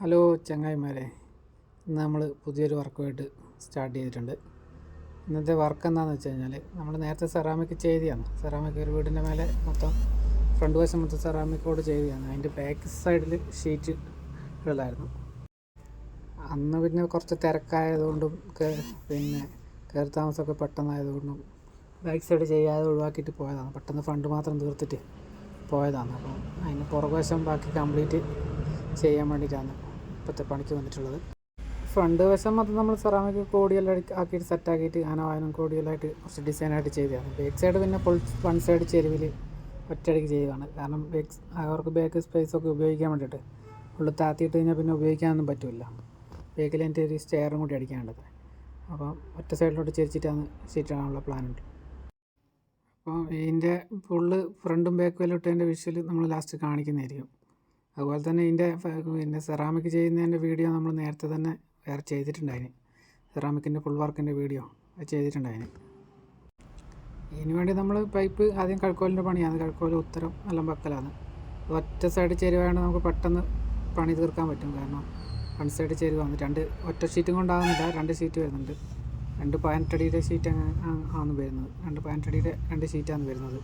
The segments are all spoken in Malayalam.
ഹലോ ചങ്ങായിമാരെ ഇന്ന് നമ്മൾ പുതിയൊരു വർക്കുമായിട്ട് സ്റ്റാർട്ട് ചെയ്തിട്ടുണ്ട്. ഇന്നത്തെ വർക്ക് എന്താണെന്ന് വെച്ച് കഴിഞ്ഞാൽ നമ്മൾ നേരത്തെ സെറാമിക് ചെയ്തിയാണ് സെറാമിക് ഒരു വീടിന്റെ മേലെ മൊത്തം ഫ്രണ്ട് വശം മൊത്തം സെറാമിക്കോട് ചെയ്തിയാണ് അതിന്റെ ബാക്ക് സൈഡിൽ ഷീറ്റ് ഇടലായിരുന്നു അന്ന് പിന്നെ കുറച്ച് തിരക്കായതുകൊണ്ടും പിന്നെ കയറി താമസമൊക്കെ പെട്ടെന്നായതുകൊണ്ടും ബാക്ക് സൈഡ് ചെയ്യാതെ ഒഴിവാക്കിയിട്ട് പോയതാണ്. പെട്ടെന്ന് ഫ്രണ്ട് മാത്രം തീർത്തിട്ട് പോയതാണ്. അപ്പം അതിന് പുറകുവശം ബാക്കി കംപ്ലീറ്റ് ചെയ്യാൻ വേണ്ടിയിട്ടാണ് ഇപ്പോഴത്തെ പണിക്ക് വന്നിട്ടുള്ളത്. ഫ്രണ്ട് വശം മൊത്തം നമ്മൾ സെറാമിക് കോടിയെല്ലാം ആക്കിയിട്ട് സെറ്റാക്കിയിട്ട് ആനവായനം കോടിയെല്ലാമായിട്ട് കുറച്ച് ഡിസൈനായിട്ട് ചെയ്തതാണ്. ബാക്ക് സൈഡ് പിന്നെ വൺ സൈഡ് ചെരുവിൽ ഒറ്റയടിക്ക് ചെയ്യുകയാണ് കാരണം ബാക്ക് അവർക്ക് ബാക്ക് സ്പേസ് ഒക്കെ ഉപയോഗിക്കാൻ വേണ്ടിയിട്ട് ഫുള്ള് താത്തിയിട്ട് കഴിഞ്ഞാൽ പിന്നെ ഉപയോഗിക്കാനൊന്നും പറ്റില്ല ബാക്കിൽ എന്റെ ഒരു സ്റ്റെയറും കൂടി അടിക്കാനുണ്ടത് അപ്പം ഒറ്റ സൈഡിലോട്ട് ചെരിച്ചിട്ടാണ് സീറ്റാണുള്ള പ്ലാനുണ്ട് അപ്പോൾ ഇതിന്റെ ഫുള്ള് ഫ്രണ്ടും ബാക്കും എല്ലാം ഇട്ടതിന്റെ വിഷ്വൽ നമ്മൾ ലാസ്റ്റ് കാണിക്കുന്നതായിരിക്കും. അതുപോലെ തന്നെ ഇതിന്റെ പിന്നെ സെറാമിക് ചെയ്യുന്നതിന്റെ വീഡിയോ നമ്മൾ നേരത്തെ തന്നെ വേറെ ചെയ്തിട്ടുണ്ടായിന്. സെറാമിക്കിന്റെ ഫുൾ വർക്കിന്റെ വീഡിയോ അത് ചെയ്തിട്ടുണ്ടായിന്. ഇതിന് വേണ്ടി നമ്മൾ പൈപ്പ് ആദ്യം കഴുക്കോലിന്റെ പണിയാണ്. കഴുക്കോൽ ഉത്തരം എല്ലാം വെക്കലാണ്. ഒറ്റ സൈഡ് ചേരുവാണ് നമുക്ക് പെട്ടെന്ന് പണി തീർക്കാൻ പറ്റും. കാരണം വൺ സൈഡ് ചേരുവാണ് രണ്ട് ഒറ്റ ഷീറ്റും കൊണ്ടാകുന്നില്ല രണ്ട് ഷീറ്റ് വരുന്നുണ്ട്. രണ്ട് പതിനെട്ടടിയുടെ ഷീറ്റ് ആണ് വരുന്നത്. രണ്ട് പതിനെട്ടടിയുടെ രണ്ട് ഷീറ്റാണ് വരുന്നത്.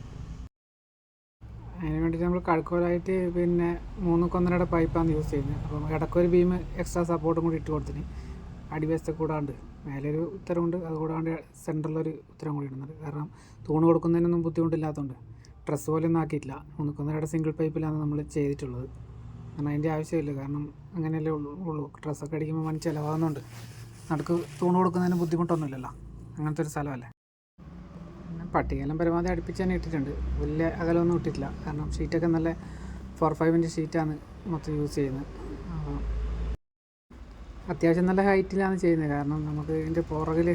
അതിന് വേണ്ടിയിട്ട് നമ്മൾ കഴുക്കോലായിട്ട് പിന്നെ മൂന്ന് കൊന്നരയുടെ പൈപ്പാണ് യൂസ് ചെയ്യുന്നത്. അപ്പം ഇടക്കൊരു ബീം എക്സ്ട്രാ സപ്പോർട്ടും കൂടി ഇട്ട് കൊടുത്തിന്. അടിവശത്തെ കൂടാണ്ട്. മേലൊരു ഉത്തരവുണ്ട് അത് കൂടാണ്ട് സെന്ററിലൊരു ഉത്തരം കൂടി ഇടുന്നുണ്ട്. കാരണം തൂണ് കൊടുക്കുന്നതിനൊന്നും ബുദ്ധിമുട്ടില്ലാത്തതുകൊണ്ട് ഡ്രസ്സ് പോലെ ഒന്നും ആക്കിയിട്ടില്ല. മൂന്ന് കൊന്നരയുടെ സിംഗിൾ പൈപ്പിലാണ് നമ്മൾ ചെയ്തിട്ടുള്ളത്. കാരണം അതിന്റെ ആവശ്യമില്ല. കാരണം അങ്ങനെയല്ലേ ഉള്ളൂ ഉള്ളൂ. ഡ്രസ്സൊക്കെ അടിക്കുമ്പോൾ മണി ചിലവാകുന്നുണ്ട്. നടക്ക് തൂണ് കൊടുക്കുന്നതിന് ബുദ്ധിമുട്ടൊന്നുമില്ലല്ലോ. അങ്ങനത്തെ ഒരു സ്ഥലമല്ലേ? പട്ടികയെല്ലാം പരമാവധി അടുപ്പിച്ച് തന്നെ ഇട്ടിട്ടുണ്ട്. വലിയ അകലമൊന്നും ഇട്ടിട്ടില്ല. കാരണം ഷീറ്റൊക്കെ നല്ല ഫോർ ഫൈവ് ഇഞ്ച് ഷീറ്റാണ് മൊത്തം യൂസ് ചെയ്യുന്നത്. അത്യാവശ്യം നല്ല ഹൈറ്റിലാണ് ചെയ്യുന്നത്. കാരണം നമുക്ക് ഇതിന്റെ പുറകിൽ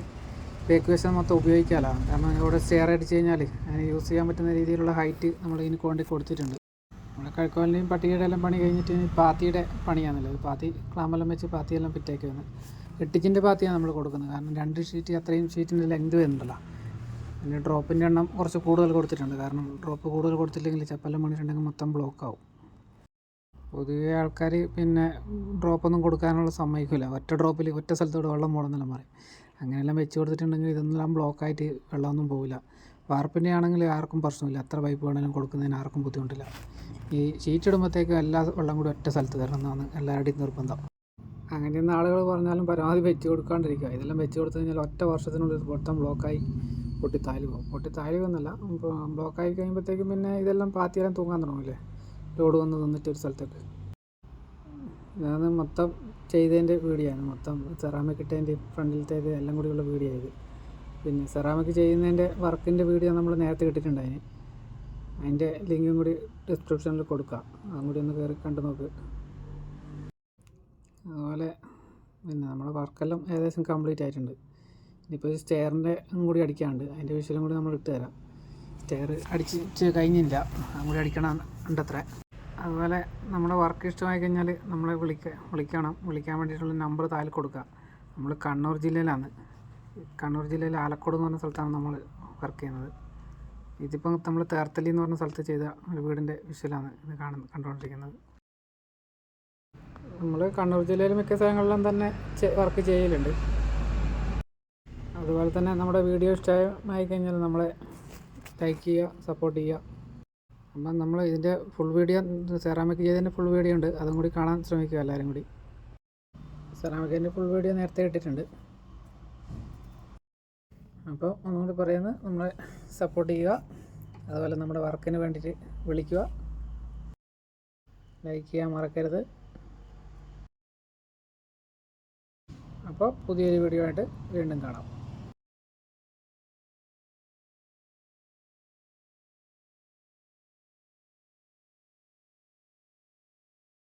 ബേക്ക് വശം മൊത്തം ഉപയോഗിക്കാമല്ലോ. കാരണം ഇവിടെ സ്റ്റെയർ അടിച്ച് കഴിഞ്ഞാൽ അതിന് യൂസ് ചെയ്യാൻ പറ്റുന്ന രീതിയിലുള്ള ഹൈറ്റ് നമ്മൾ ഇതിന് കൊണ്ടി കൊടുത്തിട്ടുണ്ട്. നമ്മുടെ കഴുക്കോലിന്റെയും പട്ടികയുടെ എല്ലാം പണി കഴിഞ്ഞിട്ട് പാത്തിയുടെ പണിയാണല്ലോ. പാത്തി ക്ലാമെല്ലാം വെച്ച് പാത്തിയെല്ലാം ഫിറ്റാക്കി വന്ന്. എട്ടിച്ചിന്റെ പാത്തിയാണ് നമ്മൾ കൊടുക്കുന്നത്. കാരണം രണ്ട് ഷീറ്റ് അത്രയും ഷീറ്റിന്റെ ലെങ്ത് വരുന്നുണ്ടല്ലോ. പിന്നെ ഡ്രോപ്പിന്റെ എണ്ണം കുറച്ച് കൂടുതൽ കൊടുത്തിട്ടുണ്ട്. കാരണം ഡ്രോപ്പ് കൂടുതൽ കൊടുത്തില്ലെങ്കിൽ ചപ്പലം പണിയിട്ടുണ്ടെങ്കിൽ മൊത്തം ബ്ലോക്ക് ആവും പൊതുവേ ആൾക്കാർ പിന്നെ ഡ്രോപ്പൊന്നും കൊടുക്കാനുള്ള സമ്മതിക്കില്ല ഒറ്റ ഡ്രോപ്പിൽ ഒറ്റ സ്ഥലത്തോട് വെള്ളം പോകണമെന്നെല്ലാം പറയും. അങ്ങനെയെല്ലാം വെച്ച് കൊടുത്തിട്ടുണ്ടെങ്കിൽ ഇതൊന്നെല്ലാം ബ്ലോക്കായിട്ട് വെള്ളമൊന്നും പോവില്ല. വാർപ്പിന്റെ ആണെങ്കിൽ ആർക്കും പ്രശ്നമില്ല. എത്ര പൈപ്പ് വേണമെങ്കിലും കൊടുക്കുന്നതിന് ആർക്കും ബുദ്ധിമുട്ടില്ല. ഈ ഷീറ്റ് ഇടുമ്പോഴത്തേക്കും എല്ലാ വെള്ളം കൂടി ഒറ്റ സ്ഥലത്ത് തരണം എന്നാണ് എല്ലാവരുടെയും നിർബന്ധം. അങ്ങനെയൊന്നും ആളുകൾ പറഞ്ഞാലും പരമാവധി വെച്ച് കൊടുക്കാണ്ടിരിക്കുക. ഇതെല്ലാം വെച്ച് കൊടുത്തു കഴിഞ്ഞാൽ ഒറ്റ വർഷത്തിനുള്ളിൽ മൊത്തം ബ്ലോക്കായി പൊട്ടി താഴ് പോകും പൊട്ടി താഴ് പോകുന്നല്ല ബ്ലോക്കായി കഴിയുമ്പോഴത്തേക്കും പിന്നെ ഇതെല്ലാം പാത്തിയെല്ലാം തൂങ്ങാൻ തുടങ്ങില്ലേ ലോഡ് വന്ന് നിന്നിട്ട് ഒരു സ്ഥലത്തേക്ക്. ഇതാണ് മൊത്തം ചെയ്തതിന്റെ വീഡിയോ ആണ് മൊത്തം സെറാമിക് ഇട്ടതിന്റെ ഫ്രണ്ടിലത്തേത് എല്ലാം കൂടിയുള്ള വീഡിയോ ഇത്. പിന്നെ സെറാമിക് ചെയ്യുന്നതിന്റെ വർക്കിന്റെ വീഡിയോ നമ്മൾ നേരത്തെ ഇട്ടിട്ടുണ്ടായിന് അതിന്റെ ലിങ്കും കൂടി ഡിസ്ക്രിപ്ഷനിൽ കൊടുക്കാം. അതും കൂടി ഒന്ന് കയറി കണ്ടു നോക്ക്. അതുപോലെ പിന്നെ നമ്മുടെ വർക്കെല്ലാം ഏകദേശം കംപ്ലീറ്റ് ആയിട്ടുണ്ട്. ഇനിയിപ്പോൾ സ്റ്റെയറിന്റെ കൂടി അടിക്കാണ്ട് അതിന്റെ വിഷയം കൂടി നമ്മൾ ഇട്ട് തരാം. സ്റ്റെയർ അടിച്ച് കഴിഞ്ഞില്ല. കൂടി അടിക്കണം ഉണ്ടത്ര. അതുപോലെ നമ്മുടെ വർക്ക് ഇഷ്ടമായി കഴിഞ്ഞാൽ നമ്മളെ വിളിക്ക വിളിക്കണം. വിളിക്കാൻ വേണ്ടിയിട്ടുള്ള നമ്പർ താഴെ കൊടുക്കുക. നമ്മൾ കണ്ണൂർ ജില്ലയിലാണ്. കണ്ണൂർ ജില്ലയിൽ ആലക്കോട് എന്ന് പറഞ്ഞ സ്ഥലത്താണ് നമ്മൾ വർക്ക് ചെയ്യുന്നത്. ഇതിപ്പം നമ്മൾ തേർത്തലി എന്ന് പറഞ്ഞ സ്ഥലത്ത് ചെയ്ത ഒരു വീടിന്റെ വിഷ്വലാണ് ഇത് കാണുന്നത് കണ്ടുകൊണ്ടിരിക്കുന്നത്. നമ്മൾ കണ്ണൂർ ജില്ലയിൽ മിക്ക സ്ഥലങ്ങളിലും തന്നെ വർക്ക് ചെയ്യലുണ്ട്. അതുപോലെ തന്നെ നമ്മുടെ വീഡിയോ ഇഷ്ടമായി കഴിഞ്ഞാൽ നമ്മളെ ലൈക്ക് ചെയ്യുക സപ്പോർട്ട് ചെയ്യുക. അപ്പം നമ്മൾ ഇതിന്റെ ഫുൾ വീഡിയോ സെറാമിക് ചെയ്തതിന്റെ ഫുൾ വീഡിയോ ഉണ്ട്. അതും കൂടി കാണാൻ ശ്രമിക്കുക എല്ലാവരും കൂടി. സെറാമിക്കിന്റെ ഫുൾ വീഡിയോ നേരത്തെ ഇട്ടിട്ടുണ്ട്. അപ്പോൾ ഒന്നുകൂടി പറയുന്നത് നമ്മളെ സപ്പോർട്ട് ചെയ്യുക. അതുപോലെ നമ്മുടെ വർക്കിന് വേണ്ടിയിട്ട് വിളിക്കുക. ലൈക്ക് ചെയ്യാൻ മറക്കരുത്. അപ്പോൾ പുതിയൊരു വീഡിയോ ആയിട്ട് വീണ്ടും കാണാം.